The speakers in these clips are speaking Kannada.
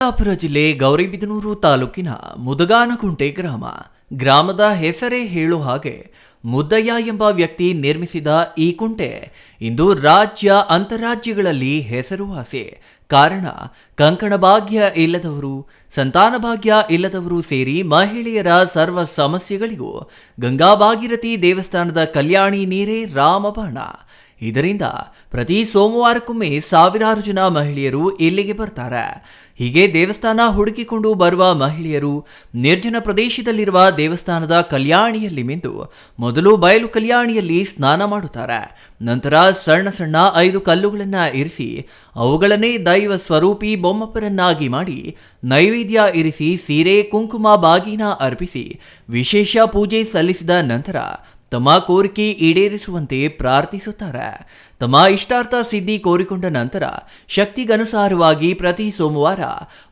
ಚಿಕ್ಕಬಳ್ಳಾಪುರ ಜಿಲ್ಲೆ ಗೌರಿಬಿದನೂರು ತಾಲೂಕಿನ ಮುದಗಾನಕುಂಟೆ ಗ್ರಾಮ. ಗ್ರಾಮದ ಹೆಸರೇ ಹೇಳೋ ಹಾಗೆ ಮುದ್ದಯ್ಯ ಎಂಬ ವ್ಯಕ್ತಿ ನಿರ್ಮಿಸಿದ ಈ ಕುಂಟೆ ಇಂದು ರಾಜ್ಯ ಅಂತರಾಜ್ಯಗಳಲ್ಲಿ ಹೆಸರುವಾಸಿ ಕಾರಣ, ಕಂಕಣ ಭಾಗ್ಯ ಇಲ್ಲದವರು, ಸಂತಾನ ಭಾಗ್ಯ ಇಲ್ಲದವರು ಸೇರಿ ಮಹಿಳೆಯರ ಸರ್ವ ಸಮಸ್ಯೆಗಳಿಗೂ ಗಂಗಾ ಭಾಗೀರಥಿ ದೇವಸ್ಥಾನದ ಕಲ್ಯಾಣಿ ನೀರೇ ರಾಮಬಾಣ. ಇದರಿಂದ ಪ್ರತಿ ಸೋಮವಾರಕ್ಕೊಮ್ಮೆ ಸಾವಿರಾರು ಜನ ಮಹಿಳೆಯರು ಇಲ್ಲಿಗೆ ಬರ್ತಾರೆ. ಹೀಗೆ ದೇವಸ್ಥಾನ ಹುಡುಕಿಕೊಂಡು ಬರುವ ಮಹಿಳೆಯರು ನಿರ್ಜನ ಪ್ರದೇಶದಲ್ಲಿರುವ ದೇವಸ್ಥಾನದ ಕಲ್ಯಾಣಿಯಲ್ಲಿ ಮಿಂದು ಮೊದಲು ಬಯಲು ಕಲ್ಯಾಣಿಯಲ್ಲಿ ಸ್ನಾನ ಮಾಡುತ್ತಾರೆ. ನಂತರ ಸಣ್ಣ ಸಣ್ಣ ಐದು ಕಲ್ಲುಗಳನ್ನು ಇರಿಸಿ ಅವುಗಳನ್ನೇ ದೈವ ಸ್ವರೂಪಿ ಬೊಮ್ಮಪ್ಪರನ್ನಾಗಿ ಮಾಡಿ ನೈವೇದ್ಯ ಇರಿಸಿ ಸೀರೆ, ಕುಂಕುಮ, ಬಾಗಿನ ಅರ್ಪಿಸಿ ವಿಶೇಷ ಪೂಜೆ ಸಲ್ಲಿಸಿದ ನಂತರ ತಮ್ಮ ಕೋರಿಕೆ ಈಡೇರಿಸುವಂತೆ ಪ್ರಾರ್ಥಿಸುತ್ತಾರೆ. ತಮ್ಮ ಇಷ್ಟಾರ್ಥ ಸಿದ್ಧಿ ಕೋರಿಕೊಂಡ ನಂತರ ಶಕ್ತಿಗನುಸಾರವಾಗಿ ಪ್ರತಿ ಸೋಮವಾರ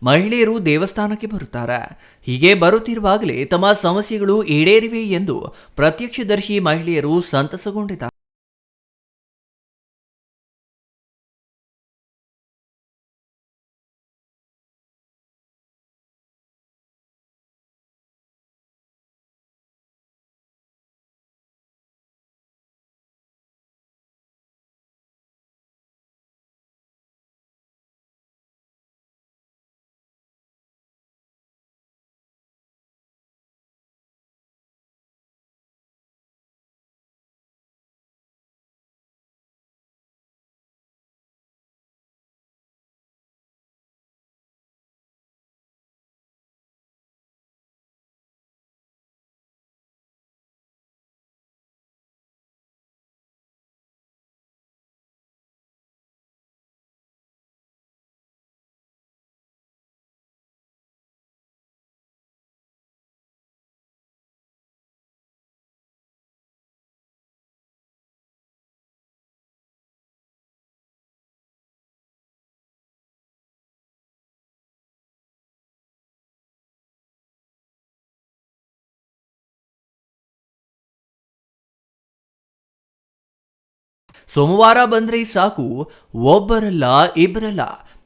ಮಹಿಳೆಯರು ದೇವಸ್ಥಾನಕ್ಕೆ ಬರುತ್ತಾರೆ. ಹೀಗೆ ಬರುತ್ತಿರುವಾಗಲೇ ತಮ್ಮ ಸಮಸ್ಯೆಗಳು ಈಡೇರಿವೆ ಎಂದು ಪ್ರತ್ಯಕ್ಷದರ್ಶಿ ಮಹಿಳೆಯರು ಸಂತಸಗೊಂಡಿದ್ದಾರೆ. ಸೋಮವಾರ ಬಂದರೆ ಸಾಕು, ಒಬ್ಬರಲ್ಲ ಇಬ್ಬರಲ್ಲ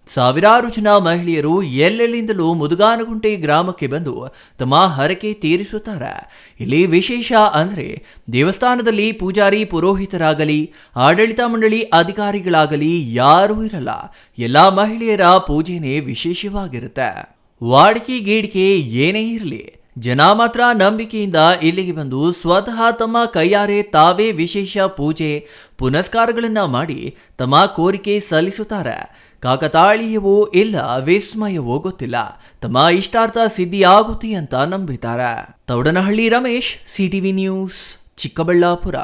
ಸಾವಿರಾರು ಜನ ಮಹಿಳೆಯರು ಎಲ್ಲೆಲ್ಲಿಂದಲೂ ಮುದುಗಾನಗುಂಟೆ ಗ್ರಾಮಕ್ಕೆ ಬಂದು ತಮ್ಮ ಹರಕೆ ತೀರಿಸುತ್ತಾರೆ. ಇಲ್ಲಿ ವಿಶೇಷ ಅಂದರೆ ದೇವಸ್ಥಾನದಲ್ಲಿ ಪೂಜಾರಿ ಪುರೋಹಿತರಾಗಲಿ, ಆಡಳಿತ ಮಂಡಳಿ ಅಧಿಕಾರಿಗಳಾಗಲಿ ಯಾರೂ ಇರಲ್ಲ. ಎಲ್ಲ ಮಹಿಳೆಯರ ಪೂಜೆನೇ ವಿಶೇಷವಾಗಿರುತ್ತೆ. ವಾಡಿಕೆ ಗೀಡಿಕೆ ಏನೇ ಇರಲಿ ಜನ ಮಾತ್ರ ನಂಬಿಕೆಯಿಂದ ಇಲ್ಲಿಗೆ ಬಂದು ಸ್ವತಃ ತಮ್ಮ ಕೈಯಾರೆ ತಾವೇ ವಿಶೇಷ ಪೂಜೆ, ಪುನಸ್ಕಾರಗಳನ್ನ ಮಾಡಿ ತಮ್ಮ ಕೋರಿಕೆ ಸಲ್ಲಿಸುತ್ತಾರೆ. ಕಾಕತಾಳೀಯವೋ ಇಲ್ಲ ವಿಸ್ಮಯವೋ ಗೊತ್ತಿಲ್ಲ. ತಮ್ಮ ಇಷ್ಟಾರ್ಥ ಸಿದ್ಧಿಯಾಗುತ್ತೆ ಅಂತ ನಂಬಿದ್ದಾರೆ. Taudanahalli Ramesh, CTV news, Chikkaballapur.